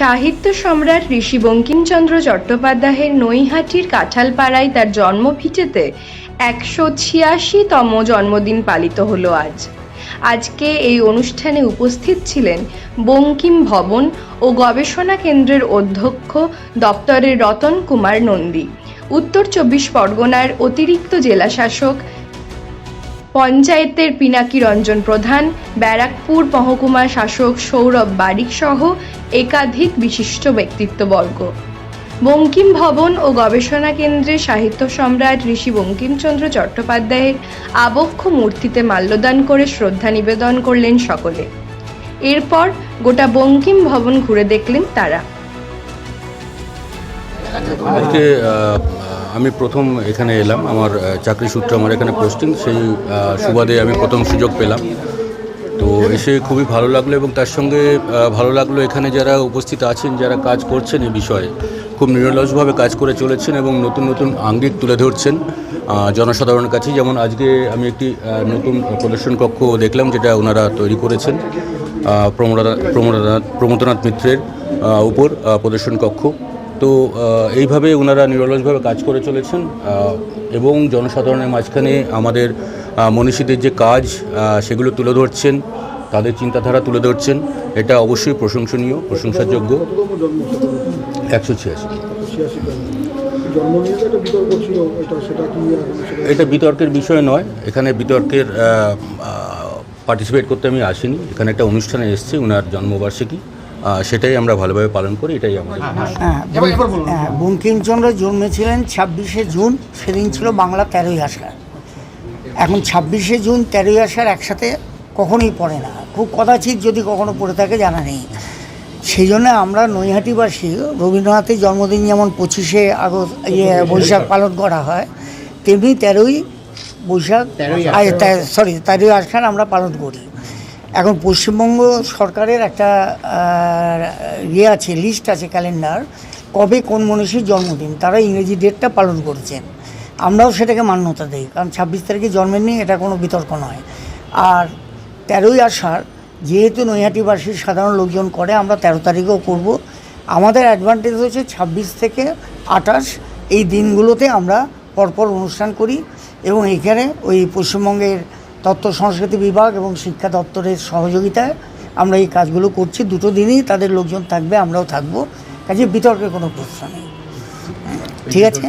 সাহিত্য সম্রাট ঋষি বঙ্কিমচন্দ্র চট্টোপাধ্যায়ের নৈহাটির কাঁঠালপাড়ায় তার জন্মভিটেতে একশো ছিয়াশিতম জন্মদিন পালিত হলো আজ। আজকে এই অনুষ্ঠানে উপস্থিত ছিলেন বঙ্কিম ভবন ও গবেষণা কেন্দ্রের অধ্যক্ষ দপ্তরের রতন কুমার নন্দী, উত্তর চব্বিশ পরগনার অতিরিক্ত জেলাশাসক পঞ্চায়েতের পিনাকি রঞ্জন প্রধান, ব্যারাকপুর মহকুমা শাসক সৌরভ বারিক সহ একাধিক বিশিষ্ট ব্যক্তিত্ববর্গ। বঙ্কিম ভবন ও গবেষণা কেন্দ্রে সাহিত্য সম্রাট ঋষি বঙ্কিমচন্দ্র চট্টোপাধ্যায়ের আবক্ষ মূর্তিতে মাল্যদান করে শ্রদ্ধা নিবেদন করলেন সকলে। এরপর গোটা বঙ্কিম ভবন ঘুরে দেখলেন তারা। আমি প্রথম এখানে এলাম, আমার চাকরি সূত্রে আমার এখানে পোস্টিং সেই সুবাদে আমি প্রথম সুযোগ পেলাম। তো এসে খুবই ভালো লাগল এবং তার সঙ্গে ভালো লাগল এখানে যারা উপস্থিত আছেন, যারা কাজ করছেন এই বিষয়ে। খুব নিরলসভাবে কাজ করে চলেছেন এবং নতুন নতুন আঙ্গিক তুলে ধরছেন জনসাধারণের কাছে যেমন আজকে আমি একটি নতুন প্রদর্শন কক্ষ দেখলাম, যেটা ওনারা তৈরি করেছেন প্রমোদনাথ প্রমোদনাথ মিত্রের উপর প্রদর্শন কক্ষ। তো এইভাবে ওনারা নিরলসভাবে কাজ করে চলেছেন এবং জনসাধারণের মাঝখানে আমাদের মনীষীদের যে কাজ সেগুলো তুলে ধরছেন, তাদের চিন্তাধারা তুলে ধরছেন, এটা অবশ্যই প্রশংসনীয়, প্রশংসাযোগ্য। একশো ছিয়াশি। এটা বিতর্কের বিষয় নয়, এখানে বিতর্কের পার্টিসিপেট করতে আমি আসিনি। এখানে একটা অনুষ্ঠানে এসেছি ওনার জন্মবার্ষিকী। সেটাই আমরা ভালোভাবে পালন করি এটাই আমাদের হ্যাঁ বঙ্কিম- হ্যাঁ, বঙ্কিমচন্দ্র জন্মেছিলেন ছাব্বিশে জুন সেদিন ছিল বাংলা তেরোই আষাঢ়। এখন ছাব্বিশে জুন তেরোই আষাঢ় একসাথে কখনোই পড়ে না। খুব কদাচিৎ যদি কখনো পড়ে থাকে জানা নেই। সেই জন্য আমরা নৈহাটিবাসী রবীন্দ্রনাথের জন্মদিন যেমন পঁচিশে আগস্ট ইয়ে বৈশাখ পালন করা হয় তেমনি তেরোই বৈশাখ সরি তেরোই আষাঢ় আমরা পালন করি। এখন পশ্চিমবঙ্গ সরকারের একটা ইয়ে আছে লিস্ট আছে ক্যালেন্ডার কবে কোন মনীষীর জন্মদিন, তারা ইংরেজি ডেটটা পালন করেছেন। আমরাও সেটাকে মান্যতা দিই, কারণ ছাব্বিশ তারিখে জন্মের নিয়ে এটা কোনো বিতর্ক নয়। আর তেরোই আষাঢ়, যেহেতু নৈহাটিবাসীর সাধারণ লোকজন করে, আমরা তেরো তারিখেও করব। আমাদের অ্যাডভান্টেজ হচ্ছে ছাব্বিশ থেকে আঠাশ, এই দিনগুলোতে আমরা পরপর অনুষ্ঠান করি এবং এখানে ওই পশ্চিমবঙ্গের তত্ত্ব সংস্কৃতি বিভাগ এবং শিক্ষা দপ্তরের সহযোগিতায় আমরা এই কাজগুলো করছি। দুটো দিনই তাদের লোকজন থাকবে, আমরাও থাকব। কাজে বিতর্কের কোনো প্রশ্ন নেই। ঠিক আছে?